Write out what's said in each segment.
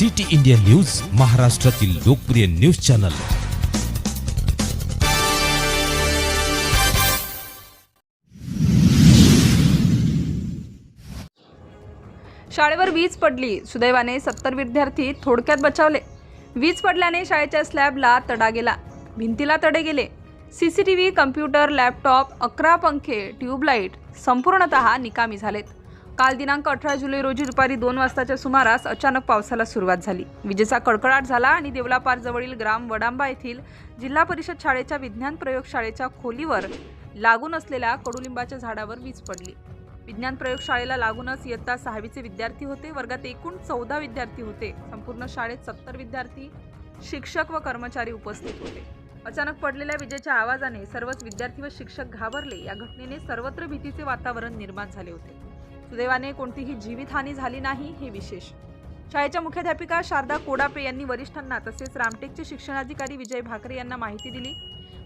City India news महाराष्ट्रातील लोकप्रिय news channel. शाळेवर वीज पडली. सुदैवाने सत्तर विद्यार्थी थोडक्यात बचावले. वीज पडल्याने शाळेच्या स्लॅबला तडा गेला. भिंतीला तडे गेले. सीसीटीव्ही कम्प्युटर लॅपटॉप अकरा पंखे ट्यूबलाईट संपूर्णतः निकामी झालेत. काल दिनांक अठरा जुलै रोजी दुपारी दोन वाजताच्या सुमारास अचानक पावसाला सुरुवात झाली. विजेचा कडकडाट झाला आणि देवलापार जवळील ग्राम वडांबा येथील जिल्हा परिषद शाळेच्या विज्ञान प्रयोगशाळेच्या खोलीवर लागून असलेल्या कडुलिंबाच्या झाडावर वीज पडली. विज्ञान प्रयोगशाळेला लागूनच इयत्ता सहावीचे विद्यार्थी होते. वर्गात एकूण चौदा विद्यार्थी होते. संपूर्ण शाळेत सत्तर विद्यार्थी शिक्षक व कर्मचारी उपस्थित होते. अचानक पडलेल्या विजेच्या आवाजाने सर्वच विद्यार्थी व शिक्षक घाबरले. या घटनेने सर्वत्र भीतीचे वातावरण निर्माण झाले होते. सुदैवाने कोणतीही जीवितहानी झाली नाही हे विशेष. शाळेच्या मुख्याध्यापिका शारदा कोडापे यांनी वरिष्ठांना तसेच रामटेकचे शिक्षणाधिकारी विजय भाकरे यांना माहिती दिली.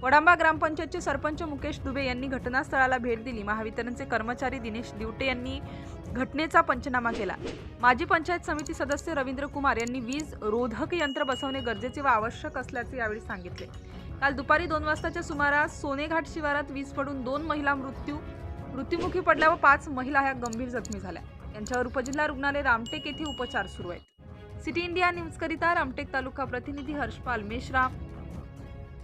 वडांबा ग्रामपंचायतचे सरपंच मुकेश दुबे यांनी घटनास्थळाला भेट दिली. महावितरणचे कर्मचारी दिनेश दिवटे यांनी घटनेचा पंचनामा केला. माजी पंचायत समिती सदस्य रवींद्र कुमार यांनी वीज रोधक यंत्र बसवणे गरजेचे व आवश्यक असल्याचे यावेळी सांगितले. काल दुपारी दोन वाजताच्या सुमारास सोनेघाट शिवारात वीज पडून दोन महिला मृत्यू मृत्युमुखी पडल्या व पाच महिला ह्या गंभीर जखमी झाल्या. यांच्यावर उपजिल्हा रुग्णालय रामटेक येथे उपचार सुरू आहेत. सिटी इंडिया न्यूजकरिता रामटेक तालुका प्रतिनिधी हर्षपाल मेश्राम